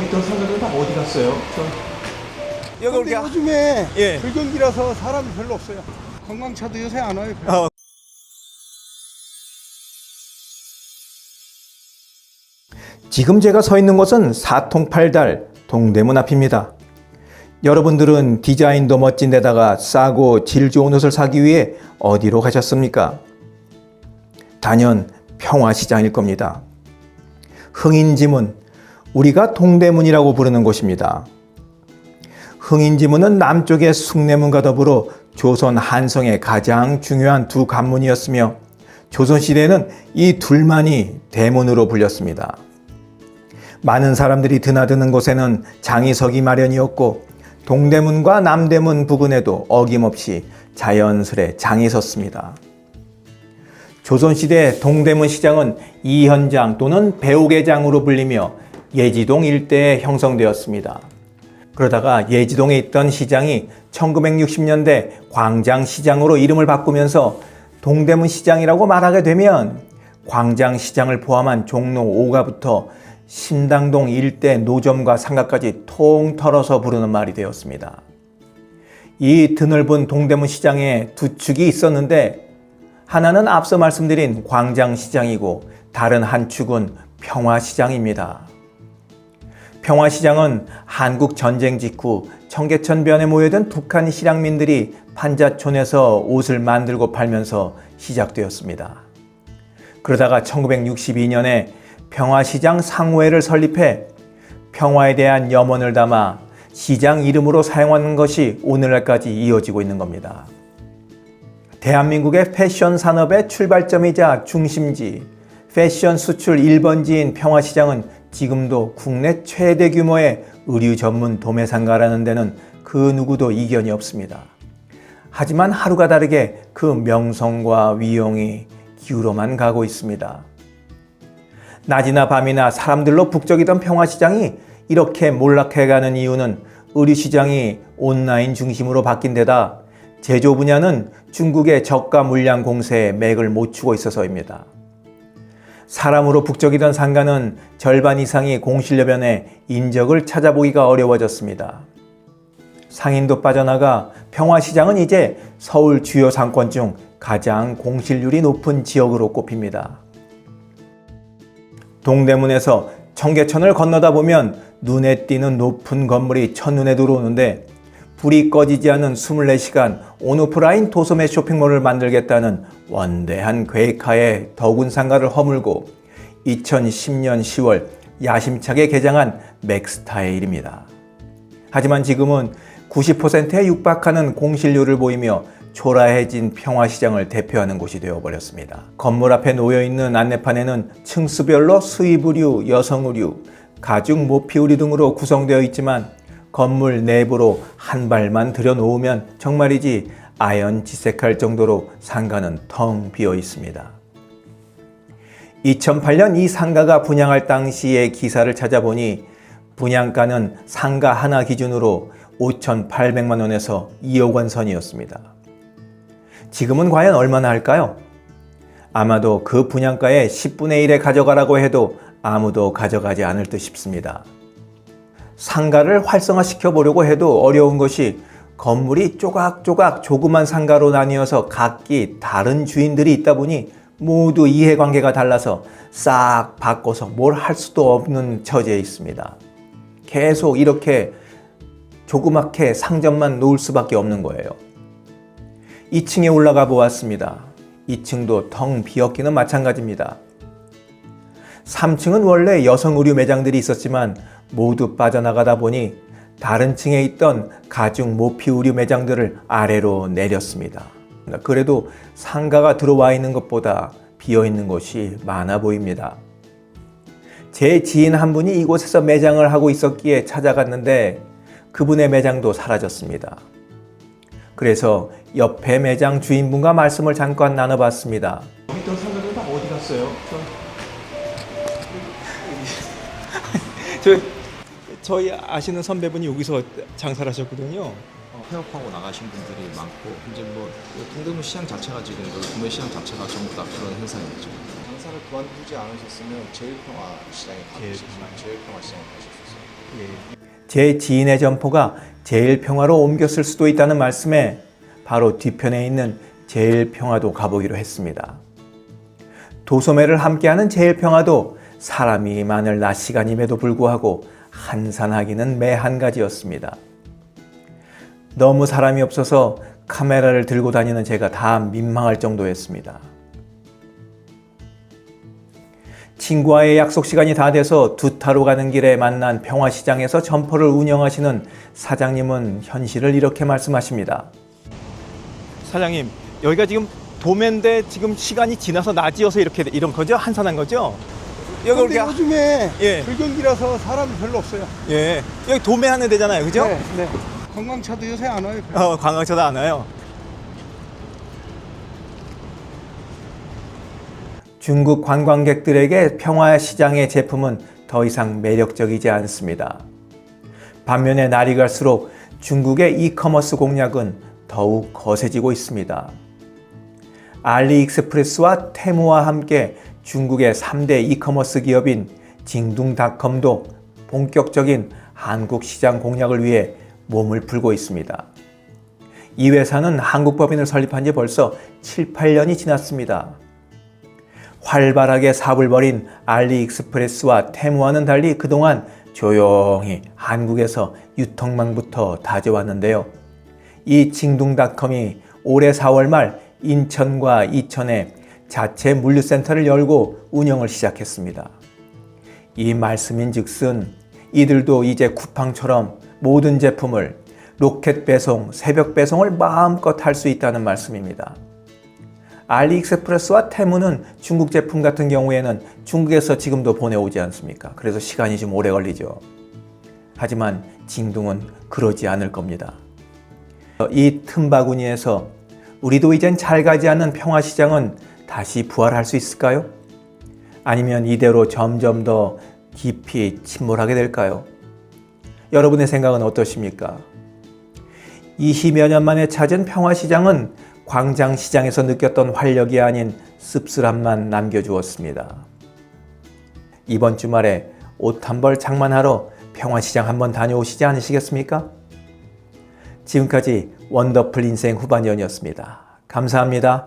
있던 사람들 다 어디 갔어요? 여기 근데 우리 요즘에 예. 불경기라서 사람이 별로 없어요. 관광차도 요새 안 와요. 어. 지금 제가 서 있는 곳은 사통팔달 동대문 앞입니다. 여러분들은 디자인도 멋진 데다가 싸고 질 좋은 옷을 사기 위해 어디로 가셨습니까? 단연 평화시장일 겁니다. 흥인지문, 우리가 동대문이라고 부르는 곳입니다. 흥인지문은 남쪽의 숭례문과 더불어 조선 한성의 가장 중요한 두 관문이었으며 조선시대에는 이 둘만이 대문으로 불렸습니다. 많은 사람들이 드나드는 곳에는 장의석이 마련이었고 동대문과 남대문 부근에도 어김없이 자연스레 장이 섰습니다. 조선시대 동대문 시장은 이현장 또는 배옥의 장으로 불리며 예지동 일대에 형성되었습니다. 그러다가 예지동에 있던 시장이 1960년대 광장시장으로 이름을 바꾸면서 동대문 시장이라고 말하게 되면 광장시장을 포함한 종로 5가부터 신당동 일대 노점과 상가까지 통 털어서 부르는 말이 되었습니다. 이 드넓은 동대문 시장에 두 축이 있었는데 하나는 앞서 말씀드린 광장시장이고 다른 한 축은 평화시장입니다. 평화시장은 한국 전쟁 직후 청계천변에 모여든 북한 실향민들이 판자촌에서 옷을 만들고 팔면서 시작되었습니다. 그러다가 1962년에 평화시장 상호회를 설립해 평화에 대한 염원을 담아 시장 이름으로 사용하는 것이 오늘날까지 이어지고 있는 겁니다. 대한민국의 패션 산업의 출발점이자 중심지, 패션 수출 1번지인 평화시장은 지금도 국내 최대 규모의 의류 전문 도매상가라는 데는 그 누구도 이견이 없습니다. 하지만 하루가 다르게 그 명성과 위용이 기울어만 가고 있습니다. 낮이나 밤이나 사람들로 북적이던 평화시장이 이렇게 몰락해가는 이유는 의류시장이 온라인 중심으로 바뀐 데다 제조 분야는 중국의 저가 물량 공세에 맥을 못 추고 있어서입니다. 사람으로 북적이던 상가는 절반 이상이 공실려변에 인적을 찾아보기가 어려워졌습니다. 상인도 빠져나가 평화시장은 이제 서울 주요 상권 중 가장 공실률이 높은 지역으로 꼽힙니다. 동대문에서 청계천을 건너다 보면 눈에 띄는 높은 건물이 첫눈에 들어오는데 불이 꺼지지 않은 24시간 온오프라인 도소매 쇼핑몰을 만들겠다는 원대한 계획하에 더군 상가를 허물고 2010년 10월 야심차게 개장한 맥스타일입니다. 하지만 지금은 90%에 육박하는 공실률을 보이며 초라해진 평화시장을 대표하는 곳이 되어버렸습니다. 건물 앞에 놓여있는 안내판에는 층수별로 수입 의류, 여성 의류, 가죽 모피 의류 등으로 구성되어 있지만 건물 내부로 한 발만 들여놓으면 정말이지 아연 지색할 정도로 상가는 텅 비어 있습니다. 2008년 이 상가가 분양할 당시의 기사를 찾아보니 분양가는 상가 하나 기준으로 5,800만 원에서 2억 원 선이었습니다. 지금은 과연 얼마나 할까요? 아마도 그 분양가의 10분의 1에 가져가라고 해도 아무도 가져가지 않을 듯 싶습니다. 상가를 활성화시켜 보려고 해도 어려운 것이 건물이 조각조각 조그만 상가로 나뉘어서 각기 다른 주인들이 있다 보니 모두 이해관계가 달라서 싹 바꿔서 뭘 할 수도 없는 처지에 있습니다. 계속 이렇게 조그맣게 상점만 놓을 수밖에 없는 거예요. 2층에 올라가 보았습니다. 2층도 텅 비었기는 마찬가지입니다. 3층은 원래 여성 의류 매장들이 있었지만 모두 빠져나가다 보니 다른 층에 있던 가죽 모피 의류 매장들을 아래로 내렸습니다. 그래도 상가가 들어와 있는 것보다 비어 있는 곳이 많아 보입니다. 제 지인 한 분이 이곳에서 매장을 하고 있었기에 찾아갔는데 그분의 매장도 사라졌습니다. 그래서 옆에 매장 주인분과 말씀을 잠깐 나눠봤습니다. 있던 사람들 다 어디 갔어요? 저 저 희 아시는 선배분이 여기서 장사를 하셨거든요. 어, 폐업하고 나가신 분들이 많고 이제 뭐 동대문 시장 자체가 지금 구매 시장 자체가 전부 다 그런 현상이죠. 장사를 그만두지 않으셨으면 제일 평화 시장에 가셨어요. 제일 평화 시장에 가셨어요. 제 지인의 점포가 제일 평화로 옮겼을 수도 있다는 말씀에 바로 뒤편에 있는 제일 평화도 가보기로 했습니다. 도소매를 함께하는 제일 평화도 사람이 많을 낮 시간임에도 불구하고 한산하기는 매 한 가지였습니다. 너무 사람이 없어서 카메라를 들고 다니는 제가 다 민망할 정도였습니다. 친구와의 약속 시간이 다 돼서 두타로 가는 길에 만난 평화시장에서 점포를 운영하시는 사장님은 현실을 이렇게 말씀하십니다. 사장님 여기가 지금 도매인데 지금 시간이 지나서 낮이어서 이렇게 이런 거죠? 한산한 거죠? 여기 근데 우리가 요즘에 예. 불경기라서 사람이 별로 없어요. 예 여기 도매하는 데잖아요, 그죠? 네, 네. 관광차도 요새 안 와요. 어 관광차도 안 와요. 중국 관광객들에게 평화 시장의 제품은 더 이상 매력적이지 않습니다. 반면에 날이 갈수록 중국의 이커머스 공략은 더욱 거세지고 있습니다. 알리익스프레스와 테무와 함께 중국의 3대 이커머스 기업인 징둥닷컴도 본격적인 한국 시장 공략을 위해 몸을 풀고 있습니다. 이 회사는 한국 법인을 설립한 지 벌써 7, 8년이 지났습니다. 활발하게 사업을 벌인 알리익스프레스와 테무와는 달리 그동안 조용히 한국에서 유통망부터 다져왔는데요. 이 징둥닷컴이 올해 4월 말 인천과 이천에 자체 물류센터를 열고 운영을 시작했습니다. 이 말씀인 즉슨 이들도 이제 쿠팡처럼 모든 제품을 로켓 배송, 새벽 배송을 마음껏 할 수 있다는 말씀입니다. 알리익스프레스와 테무는 중국 제품 같은 경우에는 중국에서 지금도 보내오지 않습니까? 그래서 시간이 좀 오래 걸리죠. 하지만 징둥은 그러지 않을 겁니다. 이 틈바구니에서 우리도 이젠 잘 가지 않는 평화시장은 다시 부활할 수 있을까요? 아니면 이대로 점점 더 깊이 침몰하게 될까요? 여러분의 생각은 어떠십니까? 20여 년 만에 찾은 평화시장은 광장시장에서 느꼈던 활력이 아닌 씁쓸함만 남겨주었습니다. 이번 주말에 옷 한 벌 장만하러 평화시장 한번 다녀오시지 않으시겠습니까? 지금까지 원더풀 인생 후반년이었습니다. 감사합니다.